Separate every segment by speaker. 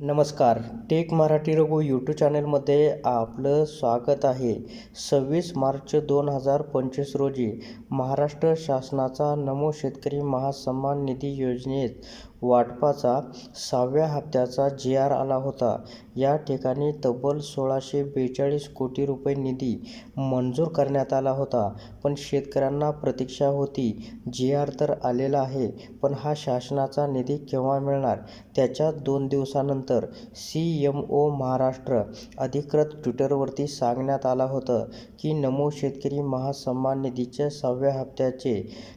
Speaker 1: नमस्कार. Take Marathi Raghu YouTube चॅनलमध्ये आपलं स्वागत आहे. सव्वीस मार्च दोन हजार पंचवीस रोजी महाराष्ट्र शासनाचा नमो शेतकरी महासन्मान निधी योजनेत वाटपाचा सहाव्या हप्त्याचा जी आर आला होता. या ठिकाणी तब्बल सोळाशे बेचाळीस कोटी रुपये निधी मंजूर करण्यात आला होता. पण शेतकऱ्यांना प्रतीक्षा होती जी आर तर आलेला आहे पण हा शासनाचा निधी केव्हा मिळणार? त्याच्या दोन दिवसानंतर सी एम ओ महाराष्ट्र अधिकृत ट्विटरवरती सांगण्यात आलं होतं की नमो शेतकरी महासन्मान निधीच्या सहाव्या हप्त्याचे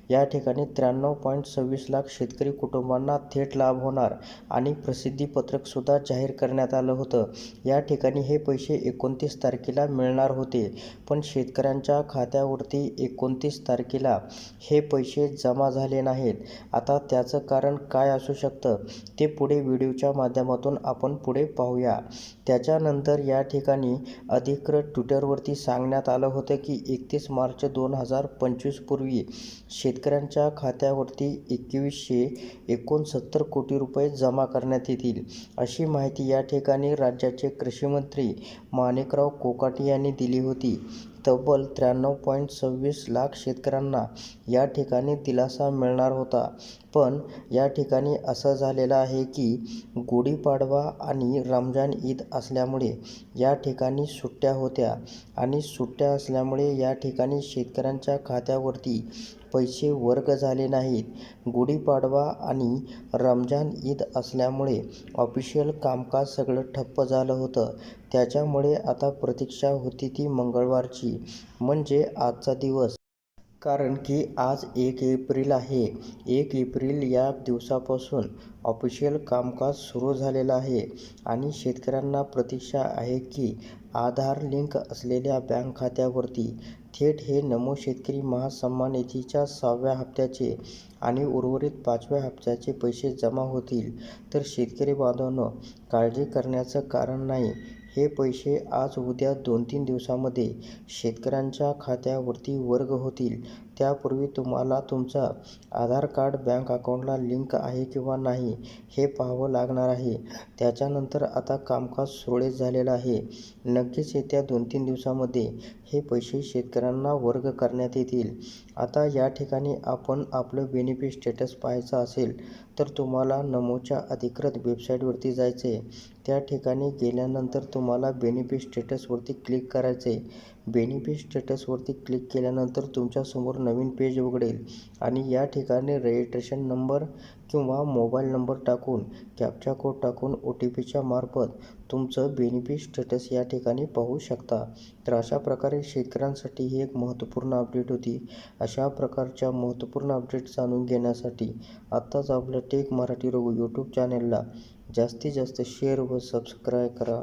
Speaker 1: या ठिकाणी त्र्याण्णव पॉईंट सव्वीस लाख शेतकरी कुटुंबांना थेट थेट लाभ होणार आणि प्रसिद्धीपत्रकसुद्धा जाहीर करण्यात आलं होतं. या ठिकाणी हे पैसे एकोणतीस तारखेला मिळणार होते. पण शेतकऱ्यांच्या खात्यावरती एकोणतीस तारखेला हे पैसे जमा झाले नाहीत. आता त्याचं कारण काय असू शकतं ते पुढे व्हिडिओच्या माध्यमातून आपण पुढे पाहूया. त्याच्यानंतर या ठिकाणी अधिकृत ट्विटरवरती सांगण्यात आलं होतं की एकतीस मार्च दोन हजार पंचवीसपूर्वी शेतकऱ्यांच्या खात्यावरती एकवीसशे एकोणसत्तर सत्तर कोटी रुपये जमा करण्यात येतील अशी माहिती या ठिकाणी राज्याचे कृषीमंत्री माणिकराव कोकाटे यांनी दिली होती. तब्बल त्र्याण्णव पॉईंट सव्वीस लाख शेतकऱ्यांना या ठिकाणी दिलासा मिळणार होता. पण या ठिकाणी असं झालेलं आहे की गुढीपाडवा आणि रमजान ईद असल्यामुळे या ठिकाणी सुट्ट्या होत्या आणि सुट्ट्या असल्यामुळे या ठिकाणी शेतकऱ्यांच्या खात्यावरती पैसे वर्ग झाले नाहीत. गुढीपाडवा आणि रमजान ईद असल्यामुळे ऑफिशियल कामकाज सगळं ठप्प झालं होतं. त्याच्यामुळे आता प्रतीक्षा होती ती मंगळवारची. म्हणजे आजचा दिवस. कारण की आज एक एप्रिल आहे. एक एप्रिल या दिवसापासून ऑफिशियल कामकाज सुरू झालेलं आहे आणि शेतकऱ्यांना प्रतीक्षा आहे की आधार लिंक असलेल्या बँक खात्यावरती थेट हे नमो शेतकरी महासन्मान निधीच्या सहाव्या हप्त्याचे आणि उर्वरित पाचव्या हप्त्याचे पैसे जमा होतील. तर शेतकरी बांधवांनो काळजी करण्याचं कारण नाही. हे पैसे आज उद्या दोन तीन दिवसामध्ये शेतकऱ्यांच्या खात्यावरती वर्ग होतील. त्यापूर्वी तुम्हाला तुमचा आधार कार्ड बँक अकाउंटला लिंक आहे किंवा नाही हे पाहावं लागणार आहे. त्याच्यानंतर आता कामकाज सुरळीत झालेलं आहे. नक्कीच येत्या दोन तीन दिवसामध्ये हे पैसे शेतकऱ्यांना वर्ग करण्यात येतील. आता या ठिकाणी आपण आपलं बेनिफिट स्टेटस पाहायचं असेल तर तुम्हाला नमोच्या अधिकृत वेबसाईटवरती जायचे त्या ठिकाणी गेल्यानंतर तुम्हाला बेनिफिट स्टेटसवरती क्लिक करायचे बेनिफिट स्टेटसवरती क्लिक केल्यानंतर तुमच्यासमोर नवीन पेज उघडेल आणि या ठिकाणी रजिस्ट्रेशन नंबर किंवा मोबाईल नंबर टाकून कॅप्चा कोड टाकून ओ टी पीच्या मार्फत तुमचं बेनिफिट स्टेटस या ठिकाणी पाहू शकता. तर अशा प्रकारे शेतकऱ्यांसाठी ही एक महत्त्वपूर्ण अपडेट होती. अशा प्रकारच्या महत्त्वपूर्ण अपडेट जाणून घेण्यासाठी आत्ताच आपलं टेक मराठी रोग यूट्यूब चॅनेलला जास्तीत जास्त शेअर व सबस्क्राईब करा.